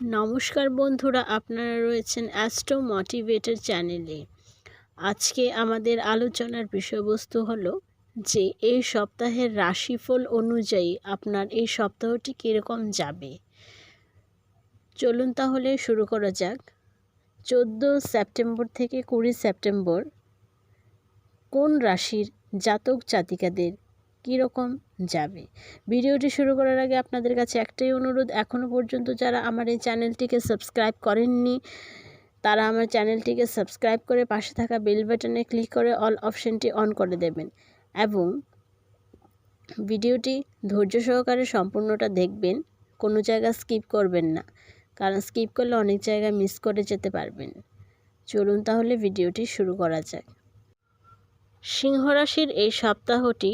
নমস্কার বন্ধুরা, আপনারা রয়েছেন অ্যাস্ট্রো মোটিভেটর চ্যানেলে আজকে আমাদের আলোচনার বিষয়বস্তু হলো যে, এই সপ্তাহের রাশিফল অনুযায়ী আপনার এই সপ্তাহটি কীরকম যাবে? চলুন তাহলে শুরু করা যাক। চোদ্দ সেপ্টেম্বর থেকে কুড়ি সেপ্টেম্বর কোন রাশির জাতক জাতিকাদের কীরকম যাবে? ভিডিওটি শুরু করার আগে আপনাদের কাছে একটাই অনুরোধ এখনও পর্যন্ত যারা আমার এই চ্যানেলটিকে সাবস্ক্রাইব করেননি, তারা আমার চ্যানেলটিকে সাবস্ক্রাইব করে পাশে থাকা বেল বাটনে ক্লিক করে অল অপশানটি অন করে দেবেন এবং ভিডিওটি ধৈর্য সহকারে সম্পূর্ণটা দেখবেন, কোনো জায়গা স্কিপ করবেন না, কারণ স্কিপ করলে অনেক জায়গা মিস করে যেতে পারবেন। চলুন তাহলে ভিডিওটি শুরু করা যাক। সিংহরাশির এই সপ্তাহটি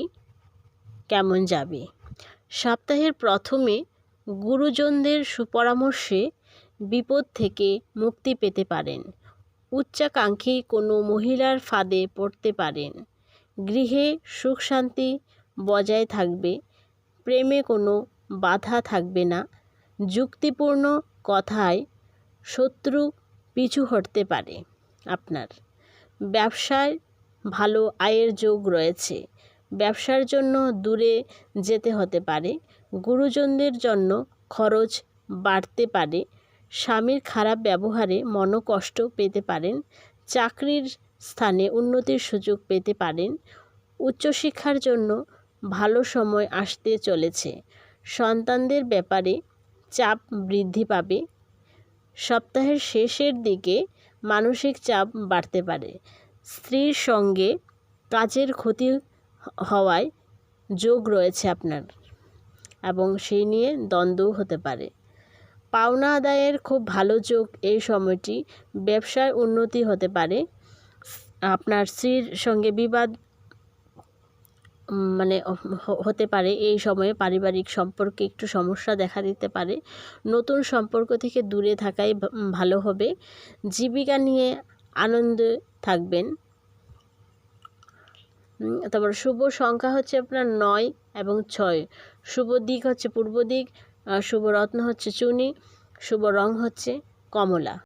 কেমন যাবে? সপ্তাহের প্রথমে গুরুজনদের সুপরামর্শে বিপদ থেকে মুক্তি পেতে পারেন। উচ্চাকাঙ্ক্ষী কোনো মহিলার ফাঁদে পড়তে পারেন। গৃহে সুখ শান্তি বজায় থাকবে, প্রেমে কোনো বাধা থাকবে না, যুক্তিপূর্ণ কথায় শত্রু পিছু হটতে পারে। আপনার ব্যবসায় ভালো আয়ের যোগ রয়েছে। ব্যবসার জন্য দূরে যেতে হতে পারে। গুরুজনদের জন্য খরচ বাড়তে পারে। স্বামীর খারাপ ব্যবহারে মনোকষ্ট পেতে পারেন। চাকরির স্থানে উন্নতির সুযোগ পেতে পারেন। উচ্চশিক্ষার জন্য ভালো সময় আসতে চলেছে। সন্তানদের ব্যাপারে চাপ বৃদ্ধি পাবে। সপ্তাহের শেষের দিকে মানসিক চাপ বাড়তে পারে। স্ত্রীর সঙ্গে কাজের ক্ষতি হওয়ায় যোগ রয়েছে আপনার এবং সেই নিয়ে দ্বন্দ্বও হতে পারে। পাওনা আদায়ের খুব ভালো যোগ এই সময়টি ব্যবসায় উন্নতি হতে পারে। আপনার স্ত্রীর সঙ্গে বিবাদ মানে হতে পারে। এই সময়ে পারিবারিক সম্পর্কে একটু সমস্যা দেখা দিতে পারে। নতুন সম্পর্ক থেকে দূরে থাকাই ভালো হবে। জীবিকা নিয়ে আনন্দে থাকবেন। তারপর শুভ সংখ্যা হচ্ছে আপনার নয় এবং ছয়। শুভ দিক হচ্ছে পূর্ব দিক শুভ রত্ন হচ্ছে চুনি, শুভ রং হচ্ছে কমলা।